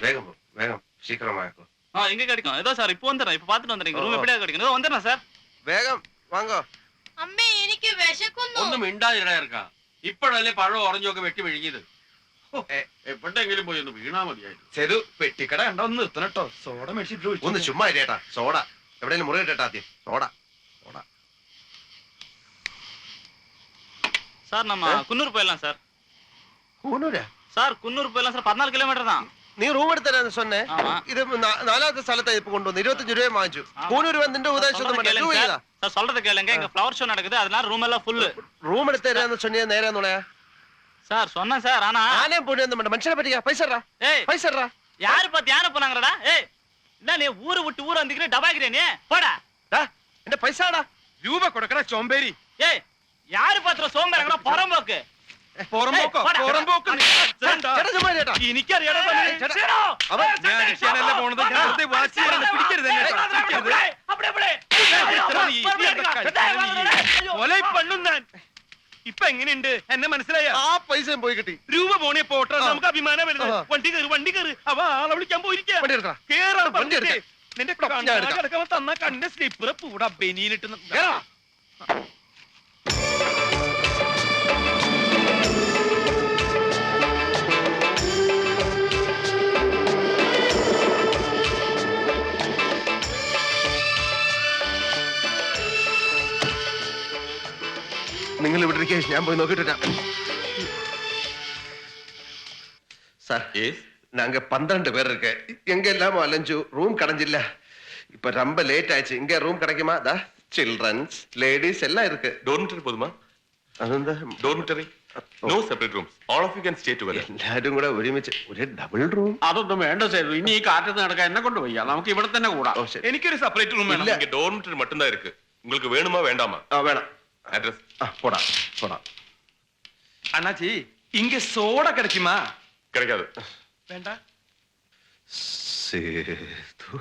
வேகம் போ, வேகம் சீக்கிரமாக்கும் ஆ எங்க கிடைக்கும் ஏதோ சார் இப்போ வந்துடுறேன் இப்போ பார்த்துட்டு வந்துடுறேன் ரூம் எப்படியா கிடைக்கும் ஏதோ வந்துடுறேன் சார் വേഗം വാങ്ങോ അമ്മേ എനിക്ക് വിശക്കുന്നു ഒന്നും മിണ്ടാതിടാ ഇപ്പോഴല്ലേ പഴം ഓറഞ്ചൊക്കെ വെട്ടി വിഴുങ്ങിയത് ഹോ, എവിടെയെങ്കിലും പോയി ഒന്ന് വീണാ മതിയായിരുന്നു ചെറു പെട്ടിക്കട കണ്ട ഒന്ന് നിർത്തണം കേട്ടോ സോഡ മേടിച്ചിട്ട് ഒഴിച്ച് ഒന്ന് ചുമ്മാ ഇരേട്ടാ സോഡ എവിടെയെങ്കിലും മുറി ഇട്ടേട്ടാ ആദ്യം സോഡ സോഡ சார் நம்ம ஆ? குன்னூர் போயிடலாம் சார் കൂനൂരാ சார் குன்னூர் போயிடலாம் சார் பதினாலு கிலோமீட்டர் தான் നീ റൂം എടുത്തരാന്ന് സൊന്നെ ஆமா ഇത് നാ- നാലാമത്തെ സ്ഥലത്താ ഇപ്പൊ കൊണ്ടുവന്നു ഇരുപത്തഞ്ച് രൂപ വാങ്ങിച്ചു ஆமா. കൂനൂര് വന്നിന്റെ ഉപദേശം ഒന്നും சொல்றதை വേണ്ട கேளுங்க രൂപ சார். சார் சொல்றதை கேளுங்க இங்க ஃப்ளவர் ஷோ நடக்குது அதனால ரூம் எல்லாம் ஃபுல்லு റൂം എടുത്ത് തരാന്ന് സൊന്നിയ നേരെ നുളയാ சார் சொன்னேன் சார் ஆனா ആനയും പൊടി ഒന്നും വേണ്ട മനുഷ്യനെ പറ്റിക്കാ പൈസ ഇടറാ, ஏய் പൈസ ഇടറാ. யாரு பார்த்து யாரை போனாங்கடா ஏய் என்ன நீ ஊரு விட்டு ஊர் வந்துக்கிறே டபாக்கிறே நீ போடா ഡാ, എന്റെ പൈസ ആടാ രൂപ കൊടുക്കണ ചൊമ്പേരി ஏய் யாரு பாத்திர சோம்பேறங்கடா புறம்போக்கு പുറമ്പോക്കോ ഏയ്, ഇപ്പൊ എങ്ങനെയുണ്ട്? എന്നെ മനസ്സിലായ? ആ പൈസയും പോയി കിട്ടി. രൂപ പോണേ പോട്ടെ നമുക്ക് അഭിമാനം വരുന്നത്. വണ്ടി കയറി വണ്ടി കയറി. അവ ആളെ വിളിക്കാൻ പോയിരിക്കാം. കേറാ വണ്ടി. നിന്റെ തന്ന കണ്ണിന്റെ സ്ലിപ്പർ പൂടാ ബനിയിലിട്ട് കേറാ. ഞാൻ പോയി നോക്കിട്ട് சார் പന്ത്രണ്ട് பன்னிரண்டு பேர் இருக்கு எங்க எல்லாமோ அலைஞ்சு ரூம் கிடைஞ்சில்ல இப்ப ரொம்ப லேட் ஆயிடுச்சு இங்க ரூம் கிடைக்குமா அதா சில்ட்ரன்ஸ் லேடிஸ் ഡോർമിറ്ററി പോതുമാ? അതെന്താ? Dormitory no separate rooms all of you can stay together എല്ലാരും കൂടെ ഒരുമിച്ച് ഒരു ഡബിൾ റൂം അതൊന്നും വേണ്ട സേതു. ഇനി ഈ കാറ്റത്ത് നടക്കാൻ എന്നെ കൊണ്ട് വയ്യ. നമുക്ക് ഇവിടെ തന്നെ കൂടാം. എനിക്കൊരു സെപ്പറേറ്റ് റൂം വേണം. ഡോർമിറ്ററി മട്ടും ഇരിക്കു. നിങ്ങൾക്ക് വേണുമാ വേണ്ടാമാ? ആ വേണം. அட்ரஸ் ആ പോടാ പോടാ അണ്ണാച്ചി ഇങ്ങ സോഡ കിടക്കുമാ கிடைக்காது വേണ്ട സേതു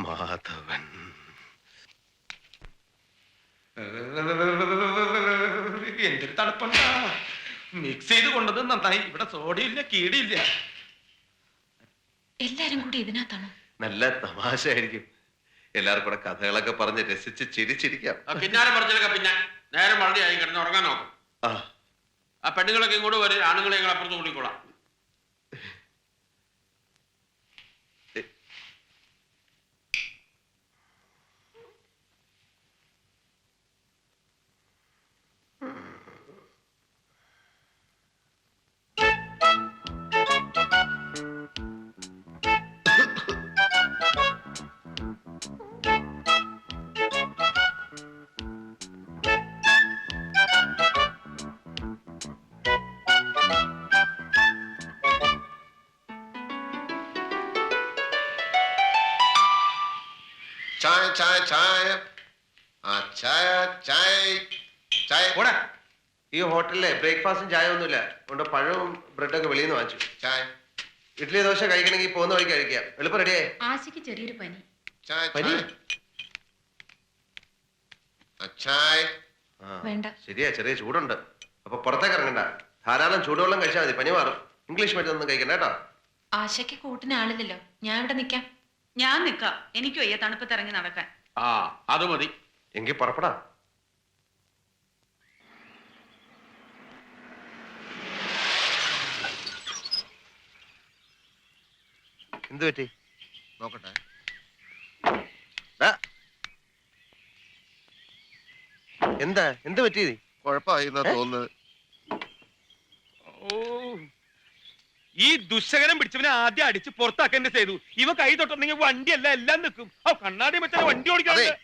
മാധവൻ എന്തൊരു തണുപ്പുണ്ടാ മിക്സ് ചെയ്ത് കൊണ്ടത് നന്നായി ഇവിടെ സോഡയില്ല കീടിയില്ല എല്ലാരും കൂടി ഇതിനകത്താണോ നല്ല തമാശയായിരിക്കും എല്ലാവർക്കും കൂടെ കഥകളൊക്കെ പറഞ്ഞ് രസിച്ച് ചിരിച്ചിരിക്കാം. ആ പിന്നാലെ പറഞ്ഞതൊക്കെ പിന്നെ. നേരം വളരെ ആയി കിടന്ന് ഉറങ്ങാൻ നോക്കും. ആ. ആ പെണ്ണുങ്ങളൊക്കെ ഇങ്ങോട്ട് വരും ആണുങ്ങളെ ഞങ്ങൾ അപ്പുറത്ത് കൂടിക്കോളാം ചായ ചായ ചായ. ആ ചായ ചായ ചായ. ഈ ഹോട്ടലിലെ ബ്രേക്ക്ഫാസ്റ്റും ചായ ഒന്നുമില്ല. അതുകൊണ്ട് പഴവും ബ്രെഡൊക്കെ വെളിയിൽ നിന്ന് വാങ്ങിച്ചു. ചായ. ഇഡ്ഡലി ദോശ കഴിക്കണമെങ്കിൽ പോകുന്ന വഴി കഴിക്കാം. എളുപ്പം റെഡിയേ ആശയ്ക്ക് ചെറിയൊരു പനി. ചായ പനി? ചായ. വേണ്ട. ശരിയാ ചെറിയ ചൂടുണ്ട്. അപ്പൊ പുറത്തേക്ക് ഇറങ്ങണ്ട. ധാരാളം ചൂടുവെള്ളം കഴിച്ചാൽ മതി. പനി മാറും. ഇംഗ്ലീഷ് മരുന്നൊന്നും കഴിക്കണ്ട കേട്ടോ. ആശയ്ക്ക് കൂട്ടിന് ആളില്ലല്ലോ. ഞാൻ ഇവിടെ നിക്കാം. ഞാൻ നിക്കാം. എനിക്ക് വയ്യ തണുപ്പത്ത് ഇറങ്ങി നടക്കാൻ. ആ അത് മതി. എങ്കിൽ പുറപ്പെടാം. എന്ത് പറ്റി? നോക്കട്ടെ. എന്താ? എന്ത് പറ്റി? കുഴപ്പമായി എന്നാ തോന്നുന്നത് ഓ ഈ ദുശകനം പിടിച്ചവനെ ആദ്യം അടിച്ച് പുറത്താക്കേണ്ട ചെയ്തു. ഇവ കൈ തൊട്ടുണ്ടെങ്കിൽ വണ്ടിയല്ല എല്ലാം നിൽക്കും. ആ കണ്ണാടി വെച്ചാൽ വണ്ടി ഓടിക്കാതെ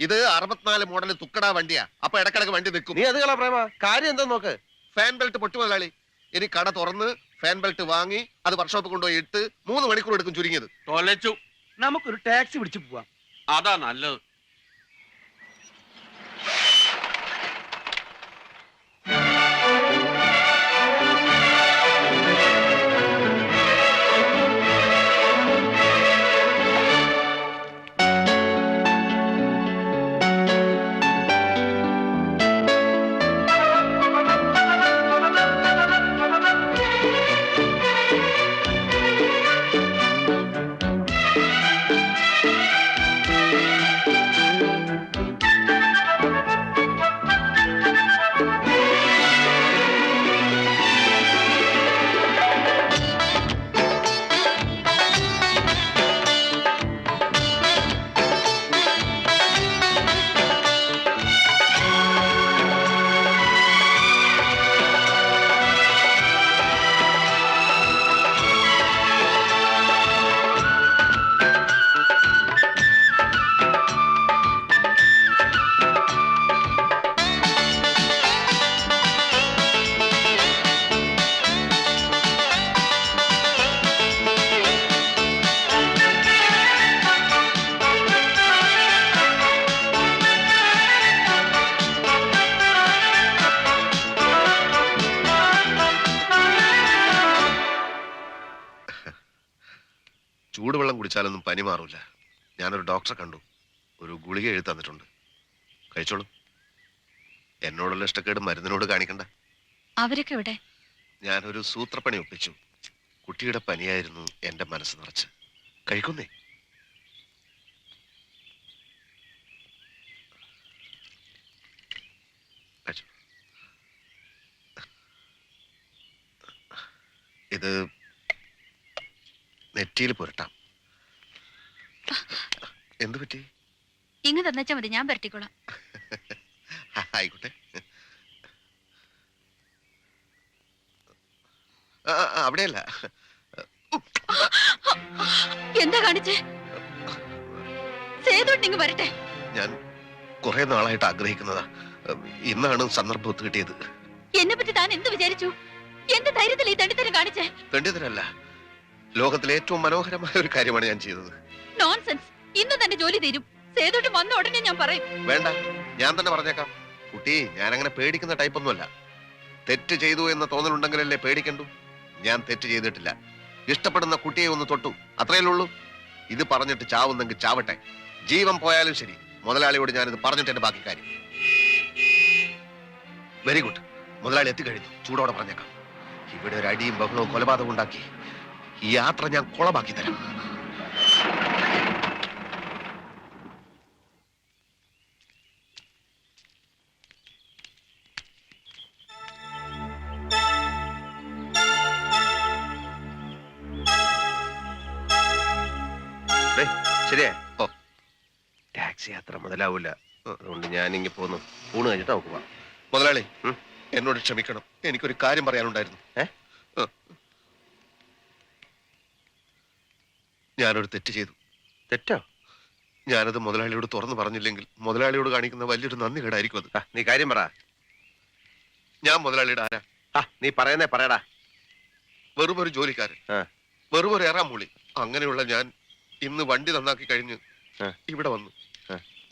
ഇത് അറുപത്തിനാല് മോഡൽ തുക്കടാ വണ്ടിയാ. അപ്പൊ ഇടക്കിടക്ക് വണ്ടി നിൽക്കും. നീ അത് കളാ പ്രേമ. കാര്യം എന്താ നോക്ക്. ഫാൻ ബെൽറ്റ് പൊട്ടി മുതലാളി. ഇനി കട തുറന്ന് ഫാൻ ബെൽറ്റ് വാങ്ങി അത് വർക്ക്ഷോപ്പിൽ കൊണ്ടുപോയി ഇട്ട് മൂന്ന് മണിക്കൂർ എടുക്കും ചുരുങ്ങിയത്. തൊലച്ചു. നമുക്കൊരു ടാക്സി പിടിച്ചു പോവാം. അതാ നല്ലത്. ചൂടുവെള്ളം കുടിച്ചാലൊന്നും പനി മാറൂല. ഞാനൊരു ഡോക്ടറെ കണ്ടു. ഒരു ഗുളിക എഴുതി തന്നിട്ടുണ്ട്. കഴിച്ചോളൂ. എന്നോടുള്ള ഇഷ്ടക്കേട് മരുന്നിനോട് കാണിക്കണ്ട. അവരൊക്കെ ഇവിടെ ഞാനൊരു സൂത്രപ്പണി ഒപ്പിച്ചു. കുട്ടിയുടെ പനിയായിരുന്നു എന്റെ മനസ്സ് നിറച്ച്. കഴിക്കുന്നേ? കഴിച്ചോ. ഇത് നെറ്റിയിൽ പുരട്ടാം. എന്തു പറ്റി? ഇങ്ങ് തന്നെച്ചാ മതി ഞാൻ പരട്ടിക്കോളാം. ആയിക്കോട്ടെ. അവിടെയല്ല. എന്താ കാണിച്ചേ? സേതുട്ടിങ് വരട്ടെ. ഞാൻ കുറെ നാളായിട്ട് ആഗ്രഹിക്കുന്നതാ. ഇന്നാണ് സന്ദർഭം ഒത്തു കിട്ടിയത്. എന്നെ പറ്റി താൻ എന്ത് വിചാരിച്ചു? എന്റെ ധൈര്യത്തിൽ ഈ തണ്ടിത്തരം കാണിച്ചേ? വേണ്ടിയതിനല്ല ലോകത്തിലെ ഏറ്റവും മനോഹരമായ ഒരു കാര്യമാണ് ഞാൻ ചെയ്തത്. നോൺസെൻസ് ഇന്ന് തന്നെ ജോലി തീരും. സേതുട്ടി വന്ന ഉടനെ ഞാൻ പറയും. വേണ്ട ഞാൻ തന്നെ പറഞ്ഞേക്കാം. കുട്ടി ഞാൻ അങ്ങനെ പേടിക്കുന്ന ടൈപ്പ് ഒന്നുമല്ല. തെറ്റ് ചെയ്തു എന്ന തോന്നലുണ്ടെങ്കിലല്ലേ പേടിക്കണ്ടു? ഞാൻ തെറ്റ് ചെയ്തിട്ടില്ല. ഇഷ്ടപ്പെടുന്ന കുട്ടിയെ ഒന്ന് തൊട്ടു. അത്രയല്ലേ ഉള്ളൂ. ഇത് പറഞ്ഞിട്ട് ചാവുന്നെങ്കിൽ ചാവട്ടെ. ജീവൻ പോയാലും ശരി. മുതലാളിയോട് ഇത് പറഞ്ഞിട്ട് എന്റെ ബാക്കി കാര്യം. വെരി ഗുഡ് മുതലാളി എത്തിക്കഴിഞ്ഞു. ചൂടോടെ പറഞ്ഞേക്കാം. ഇവിടെ ഒരു അടിയും ബഹളവും കൊലപാതകവും ഉണ്ടാക്കി. ഈ യാത്ര ഞാൻ കുളമാക്കി തരാം. ശരിയാ. ഓ. ടാക്സി യാത്ര മുതലാവൂല. അതുകൊണ്ട് ഞാൻ ഇങ്ങനെ പോന്നു. ഊണ് കഴിഞ്ഞിട്ട് നമുക്ക് പോവാം. മുതലാളി എന്നോട് ക്ഷമിക്കണം. എനിക്കൊരു കാര്യം പറയാനുണ്ടായിരുന്നു. ഏ? ഞാനൊരു തെറ്റ് ചെയ്തു. തെറ്റോ? ഞാനത് മുതലാളിയോട് തുറന്നു പറഞ്ഞില്ലെങ്കിൽ മുതലാളിയോട് കാണിക്കുന്ന വലിയൊരു നന്ദി കേടായിരിക്കും അത്. നീ കാര്യം പറ. ഞാൻ മുതലാളിയുടെ ആരാ? ആ നീ പറയുന്നേ പറയടാ. വെറും ഒരു ജോലിക്കാരൻ. വെറും ഒരു എറാമൂളി അങ്ങനെയുള്ള ഞാൻ ഇന്ന് വണ്ടി നന്നാക്കി കഴിഞ്ഞ്. ഇവിടെ വന്നു.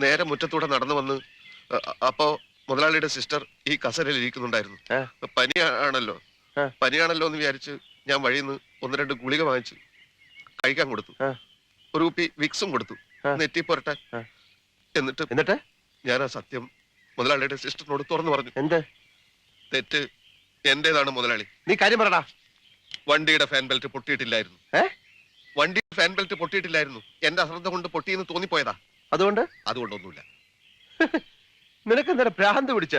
നേരെ മുറ്റത്തൂടെ നടന്നു വന്ന് അപ്പോ മുതലാളിയുടെ സിസ്റ്റർ ഈ കസരയിൽ ഇരിക്കുന്നുണ്ടായിരുന്നു. പനിയാണല്ലോ. പനിയാണല്ലോ എന്ന് വിചാരിച്ച് ഞാൻ വഴിയിൽ നിന്ന് ഒന്ന് രണ്ട് ഗുളിക വാങ്ങിച്ച് കഴിക്കാൻ കൊടുത്തു. ഒരു കുപ്പി വിക്സും കൊടുത്തു. നെറ്റി പുരട്ടാൻ എന്നിട്ട് എന്നിട്ട്? ഞാൻ ആ സത്യം മുതലാളിയുടെ സിസ്റ്ററിനോട് തുറന്നു പറഞ്ഞു. എന്ത്? തെറ്റ് എന്റേതാണ് മുതലാളി. നീ കാര്യം പറടാ. വണ്ടിയുടെ ഫാൻ ബെൽറ്റ് പൊട്ടിയിട്ടില്ലായിരുന്നു. വണ്ടി ഫാൻ ബെൽറ്റ് പൊട്ടിയിട്ടില്ലായിരുന്നു. എന്റെ അശ്രദ്ധ കൊണ്ട് പൊട്ടിയെന്ന് തോന്നിപ്പോയതാ. അതുകൊണ്ട്? അതുകൊണ്ടൊന്നുമില്ല. നിനക്ക് എന്താ ഭ്രാന്ത് പിടിച്ച?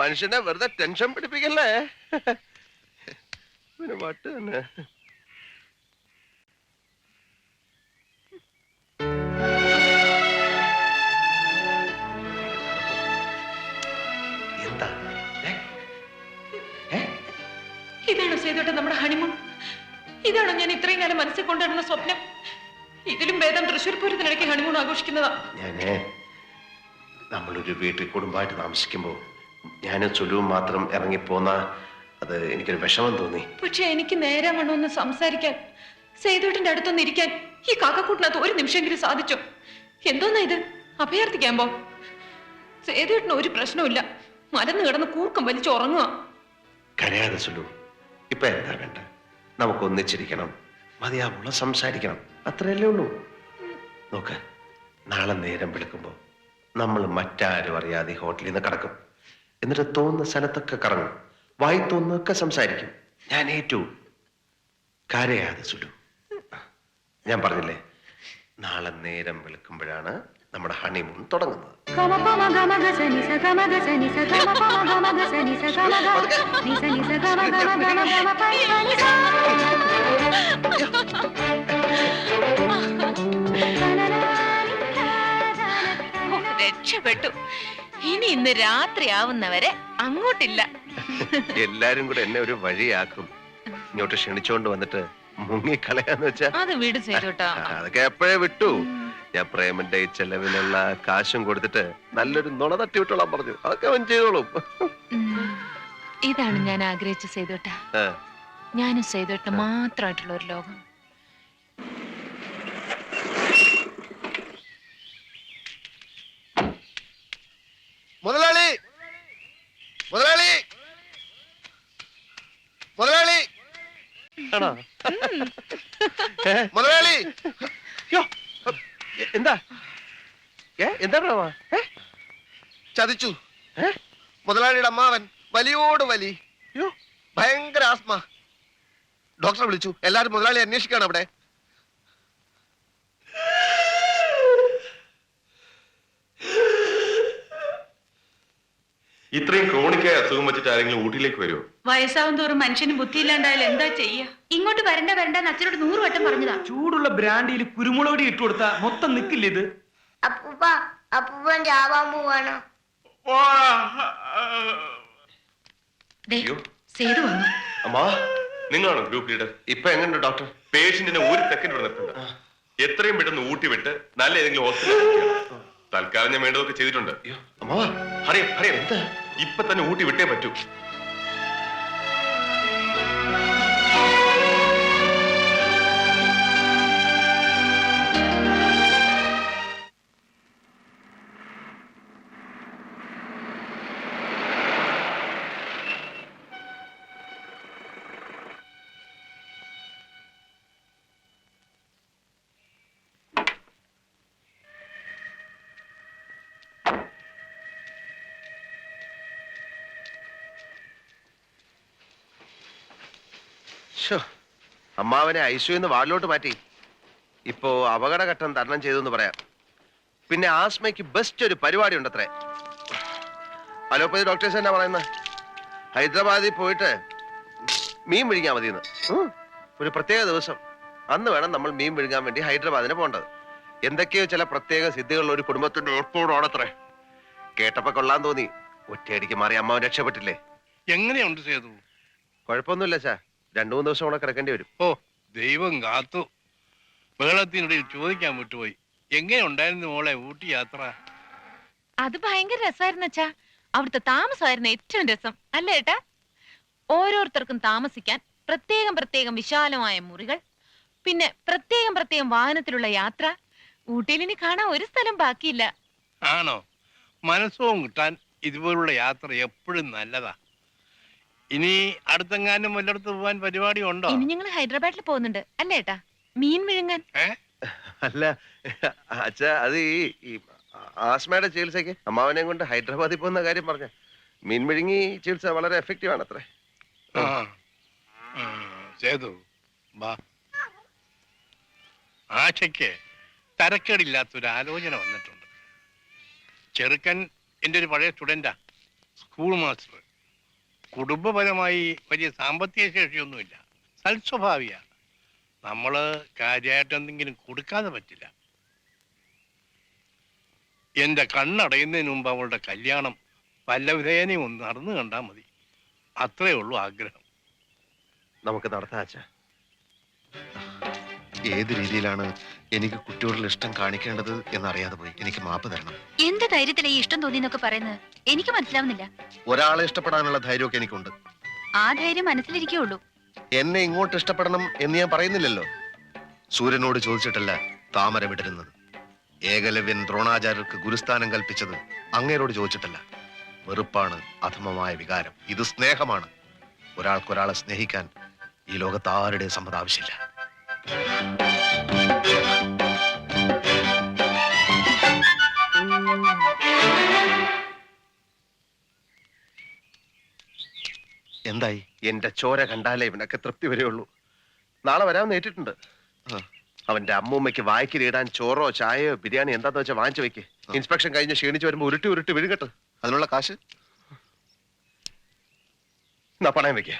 മനുഷ്യനെ വെറുതെ ടെൻഷൻ പിടിപ്പിക്കല്ലേ? പിന്നെ വട്ട് തന്നെ. ഇതാണ് ചെയ്തോട്ടെ സേതുട്ട നമ്മുടെ ഹണിമൂൺ. ഇതാണോ ഞാൻ ഇത്രയും കാലം മനസ്സിൽ കൊണ്ടുവരുന്ന സ്വപ്നം? ഇതിലും ഭേദം തൃശ്ശൂർ പൂരത്തിനിടയ്ക്ക് ഹണിമൂൺ ആഘോഷിക്കുന്നതാ. ഞാനേ നമ്മളൊരു വീട്ടിൽ കുടുംബമായിട്ട് താമസിക്കുമ്പോൾ ഞാനും ചുലുവും മാത്രം ഇറങ്ങിപ്പോന്ന അത് എനിക്കൊരു വിഷമം തോന്നി. പക്ഷെ എനിക്ക് നേരെ വേണമെന്ന് സംസാരിക്കാൻ സേതുട്ടിന്റെ അടുത്തൊന്ന് ഇരിക്കാൻ ഈ കാക്കക്കൂട്ടിനകത്ത് ഒരു നിമിഷമെങ്കിലും സാധിച്ചു? എന്തോന്നാ ഇത്? അഭയാർത്ഥിക്കാമ്പോ സേതുട്ടിന് ഒരു പ്രശ്നമില്ല മരന്ന് കിടന്ന് കൂർക്കം വലിച്ചു ഉറങ്ങുക കരയാതെ ചൊല്ലു ഇപ്പൊ എന്താ വേണ്ട നമുക്ക് ഒന്നിച്ചിരിക്കണം മതിയാവുള്ള സംസാരിക്കണം. അത്രയല്ലേ ഉള്ളൂ. നോക്ക് നാളെ നേരം വെളുക്കുമ്പോൾ നമ്മൾ മറ്റാരും അറിയാതെ ഹോട്ടലിൽ നിന്ന് കടക്കും. എന്നിട്ട് തോന്നുന്ന സ്ഥലത്തൊക്കെ കറങ്ങും. വായി തോന്നൊക്കെ സംസാരിക്കും. ഞാൻ ഏറ്റു കരയാതെ ചൊല്ലു ഞാൻ പറഞ്ഞില്ലേ നാളെ നേരം വെളുക്കുമ്പോഴാണ് നമ്മുടെ ഹണിമൂൺ തുടങ്ങുന്നത്. രക്ഷപ്പെട്ടു. ഇനി ഇന്ന് രാത്രിയാവുന്നവരെ അങ്ങോട്ടില്ല. എല്ലാരും കൂടെ എന്നെ ഒരു വഴിയാക്കും. ഇങ്ങോട്ട് ക്ഷണിച്ചോണ്ട് വന്നിട്ട് മുങ്ങിക്കളയാന്ന് വെച്ചാ അത് വീട് ചെയ്തോട്ടാ അതൊക്കെ എപ്പോഴേ വിട്ടു. ഞാൻ പ്രേമന്റെ ചെലവിലുള്ള ചെലവിനുള്ള കാശും കൊടുത്തിട്ട് നല്ലൊരു നുണ തട്ടി വിട്ടോളാൻ പറഞ്ഞു. അതൊക്കെ അവൻ ചെയ്തോളും. ഇതാണ് ഞാൻ ആഗ്രഹിച്ച സേതുട്ട. ഞാനും സേതുട്ട മാത്രമായിട്ടുള്ള ഒരു ലോകം. മുതലാളി! മുതലാളി! മുതലാളി! മുതലാളി! എന്താ? ഏ എന്താ മാമ? ഏ? ചതിച്ചു. ഏ? മുതലാളിയുടെ അമ്മാവൻ വലിയോട് വലി. ഭയങ്കര ആസ്മ. ഡോക്ടറെ വിളിച്ചു. എല്ലാരും മുതലാളി അന്വേഷിക്കാണ് അവിടെ. ഇത്രയും ക്രോണിക്കായ അസുഖം വെച്ചിട്ട് ആരെങ്കിലും ഊട്ടിയിലേക്ക് വരുമോ വയസ്സാവും തോറും മനുഷ്യന് ബുദ്ധിയില്ലാണ്ടായാലും എന്താ ചെയ്യാ? ഇങ്ങോട്ട് വരണ്ട വരണ്ട അച്ഛനോട് നൂറ് വട്ടം പറഞ്ഞതാ. ചൂടുള്ള ബ്രാൻഡിയിൽ കുരുമുളക് ഇട്ട് കൊടുത്താ മൊത്തം നിക്കില്ല ഇത്? അപ്പൂപ്പ അപ്പൂപ്പൻ ചാവാൻ പോവാണ്. അയ്യോ. സേതു വന്നു. അമ്മാ നിങ്ങളാണോ ഗ്രൂപ്പ് ലീഡർ ഇപ്പൊ എങ്ങനെയുണ്ട് ഡോക്ടർ പേഷ്യന്റിനെ ഒരു സെക്കൻഡ് ഇവിടെ നിർത്തണ്ട എത്രയും പെട്ടെന്ന് ഊട്ടി വിട്ട് നല്ല ഏതെങ്കിലും ഹോസ്പിറ്റലിൽ തൽക്കാലം ഞാൻ വേണ്ടതൊക്കെ ചെയ്തിട്ടുണ്ട്. അയ്യോ അമ്മാ ഹറിയം ഹറിയം. ഇപ്പൊ തന്നെ ഊട്ടി വിട്ടേ പറ്റൂ. അമ്മാവനെ ഐശു എന്ന് വാർഡിലോട്ട് മാറ്റി. ഇപ്പോ അപകടഘട്ടം തരണം ചെയ്തു എന്ന് പറയാം. പിന്നെ ആസ്മയ്ക്ക് ബെസ്റ്റ് ഒരു പരിപാടി ഉണ്ടത്രേ. അലോപ്പതി ഡോക്ടേഴ്സ് എന്നാ പറയുന്നത് ഹൈദരാബാദിൽ പോയിട്ട് മീൻ വിഴുങ്ങാൻ മതിയെന്ന്. ഒരു പ്രത്യേക ദിവസം. അന്ന് വേണം നമ്മൾ മീൻ വിഴുങ്ങാൻ വേണ്ടി ഹൈദരാബാദിന് പോകേണ്ടത്. എന്തൊക്കെയോ ചില പ്രത്യേക സിദ്ധികളുള്ള ഒരു കുടുംബത്തിന്റെ ഏർപ്പോടാണത്രേ. കേട്ടപ്പോ കൊള്ളാൻ തോന്നി. ഒറ്റയടിക്ക് മാറി അമ്മാവൻ രക്ഷപ്പെട്ടില്ലേ? എങ്ങനെയുണ്ട് സേതു? കുഴപ്പമൊന്നുമില്ല ചാ രണ്ടു മൂന്ന് ദിവസം കൂടെ കിടക്കേണ്ടി വരും. ഓ ദൈവം കാത്തു. ബഹളത്തിനിടയിൽ ചോദിക്കാൻ വിട്ടുപോയി. എങ്ങനെ ഉണ്ടായിരുന്നു മോളെ ഊട്ടി യാത്ര? അത് ഭയങ്കര രസമായിരുന്നു അച്ഛാ. അവിടുത്തെ താമസമായിരുന്നു ഏറ്റവും രസം. അല്ലേ ഏട്ടാ? ഓരോരുത്തർക്കും താമസിക്കാൻ പ്രത്യേകം പ്രത്യേകം വിശാലമായ മുറികൾ പിന്നെ പ്രത്യേകം പ്രത്യേകം വാഹനത്തിലുള്ള യാത്ര. ഊട്ടിയിൽ ഇനി കാണാൻ ഒരു സ്ഥലം ബാക്കിയില്ല. ആണോ? മനസ്സും കിട്ടാൻ ഇതുപോലുള്ള യാത്ര എപ്പോഴും നല്ലതാ. ഇനി അടുത്തെങ്ങാനും വല്ലയിടത്ത് പോവാൻ പരിപാടി ഉണ്ടോ? ഇനി ഞങ്ങൾ ഹൈദരാബാദിൽ പോകുന്നുണ്ട്. അല്ലേ ഏട്ടാ? മീൻ വിഴുങ്ങാൻ. അല്ല അച്ഛാ അത് ഈ ആസ്മയുടെ ചികിത്സയ്ക്ക് അമ്മാവനെ കൊണ്ട് ഹൈദരാബാദിൽ പോകുന്ന കാര്യം പറഞ്ഞ. മീൻ വിഴുങ്ങി ചികിത്സ വളരെ എഫക്റ്റീവ് ആണ് അത്രേ വാ. ആശയ്ക്ക് തരക്കേടില്ലാത്തൊരു ആലോചന വന്നിട്ടുണ്ട്. ചെറുക്കൻ എന്റെ ഒരു പഴയ സ്റ്റുഡന്റാ സ്കൂൾ മാസ്റ്റർ കുടുംബപരമായി വലിയ സാമ്പത്തിക ശേഷിയൊന്നുമില്ല. സൽസ്വഭാവിയ നമ്മൾ കാര്യമായിട്ട് എന്തെങ്കിലും കൊടുക്കാതെ പറ്റില്ല. എന്റെ കണ്ണടയുന്നതിന് മുമ്പ് അവളുടെ കല്യാണം വല്ലവിധേനയും ഒന്ന് നടന്നു കണ്ടാൽ മതി. അത്രേ ഉള്ളൂ ആഗ്രഹം. നമുക്ക് നടത്താം അച്ഛാ. ഏത് രീതിയിലാണ് എനിക്ക് കുട്ടിയോടുള്ള ഇഷ്ടം കാണിക്കേണ്ടത് എന്നറിയാതെ പോയി. എനിക്ക് മാപ്പ് തരണം. എന്ത് ധൈര്യത്തിലെ ഈ ഇഷ്ടം തോന്നിന്നൊക്കെ പറയുന്നത്? എനിക്ക് മനസ്സിലാവുന്നില്ല. ഒരാളെ ഇഷ്ടപ്പെടാനുള്ള ധൈര്യമൊക്കെ എനിക്കുണ്ട്. ആ ധൈര്യം മനസ്സിലിരിക്കേ ഉള്ളൂ. എന്നെ ഇങ്ങോട്ട് ഇഷ്ടപ്പെടണം എന്ന് ഞാൻ പറയുന്നില്ലല്ലോ. സൂര്യനോട് ചോദിച്ചിട്ടല്ല താമര വിടരുന്നത്. ഏകലവ്യൻ ദ്രോണാചാര്യർക്ക് ഗുരുസ്ഥാനം കൽപ്പിച്ചത് അങ്ങേരോട് ചോദിച്ചിട്ടല്ല. വെറുപ്പാണ് അധമമായ വികാരം. ഇത് സ്നേഹമാണ്. ഒരാൾക്കൊരാളെ സ്നേഹിക്കാൻ ഈ ലോകത്ത് ആരുടെയും സമ്മതം ആവശ്യമില്ല. എന്തായി? എന്റെ ചോര കണ്ടാലേ ഇവനൊക്കെ തൃപ്തി വരെയുള്ളൂ നാളെ വരാമെന്ന് ഏറ്റിട്ടുണ്ട്. അവന്റെ അമ്മൂമ്മയ്ക്ക് വായിക്കിലിടാൻ ചോറോ ചായയോ ബിരിയാണി എന്താന്ന് വെച്ചാൽ വാങ്ങിച്ചു വെക്ക്. ഇൻസ്പെക്ഷൻ കഴിഞ്ഞ് ക്ഷീണിച്ച് വരുമ്പോ ഉരുട്ടി ഉരുട്ടി വിഴുകട്ട് അതിനുള്ള കാശ്? എന്നാ പണയം വെക്കേ.